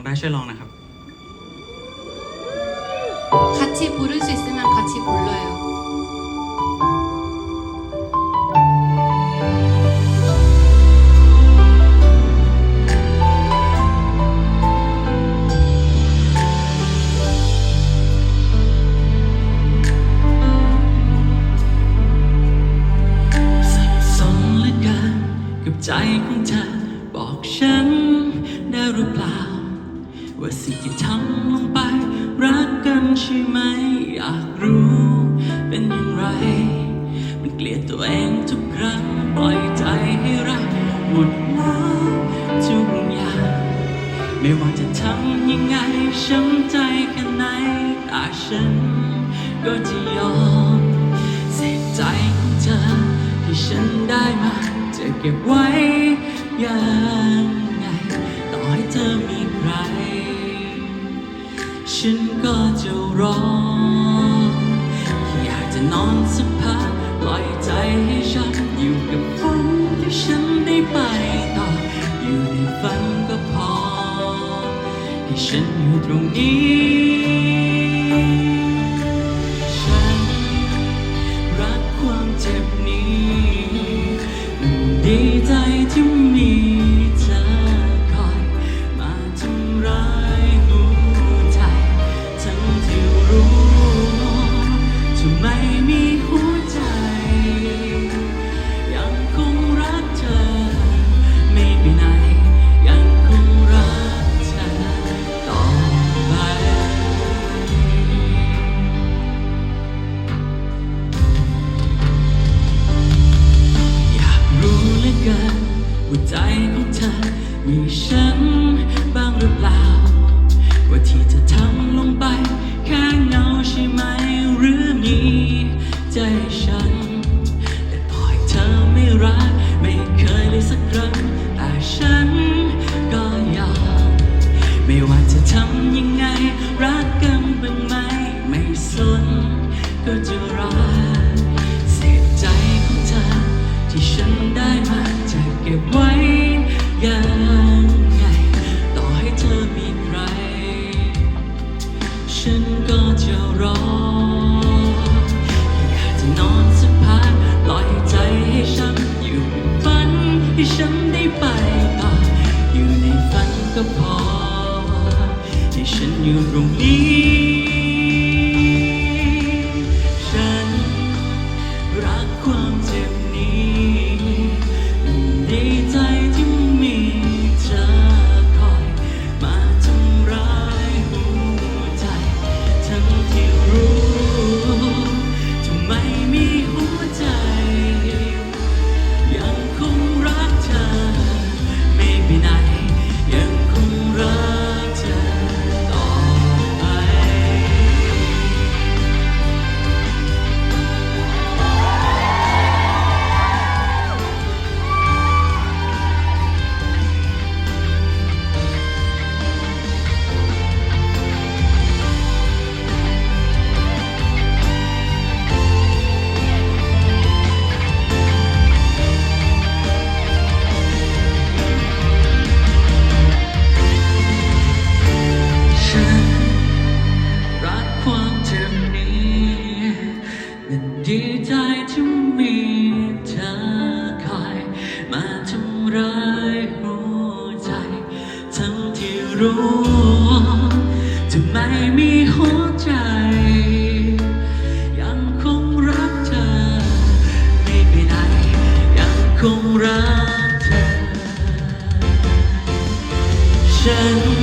องได้ช่วยลองนะครับ 같이 부를 수 있으면 같이 불러요. s สับสนเหลือเกินกับใจของเธอ บอกฉันได้หรือเปล่า ว่าสิ่งที่ทำลงไป รักกันใช่ไหม อยากรู้เป็นอย่างไร มันเกลียดตัวเองทุกครั้ง ปล่อยใจให้รักหมดแล้วทุกอย่างไม่ว่าจะทำยังไงช้ำใจแค่ไหนแต่ฉันก็จะยอมเสียใจของเธอที่ฉันได้มาจะเก็บไว้ยัง ฉันก็จะรอ อยากจะนอนสักพักปล่อยใจให้ฉันอยู่กับฝันที่ฉันได้ไปต่อ อยู่ในฝันก็พอ ให้ฉันอยู่ตรงนี้ ใจของเธอมีฉันบ้างหรือเปล่า ว่าที่เธอทำลงไป แค่เงาใช่ไหมหรือมีใจฉัน แต่ต่อให้เธอไม่รัก ไม่เคยเลยสักครั้งแต่ฉันก็ยอมไม่ว่าจะทำยังไง รักกันบ้างไหมไม่สน ก็จะรักเสียใจของเธอที่ฉันได้มาจะเก็บไว้ ใจให้ฉันอยู่ฝันให้ฉันได้ไปต่ออยู่ในฝันก็พอ ให้ฉันอยู่ตรงนี้ ฉันรักความเจ็บนี้ ดีใจที่มีเธอคอยมาทำร้ายหัวใจ ทั้งที่รู้จะไม่มีหัวใจ ยังคงรักเธอ ไม่ไปไหนยังคงรักเธอ ฉัน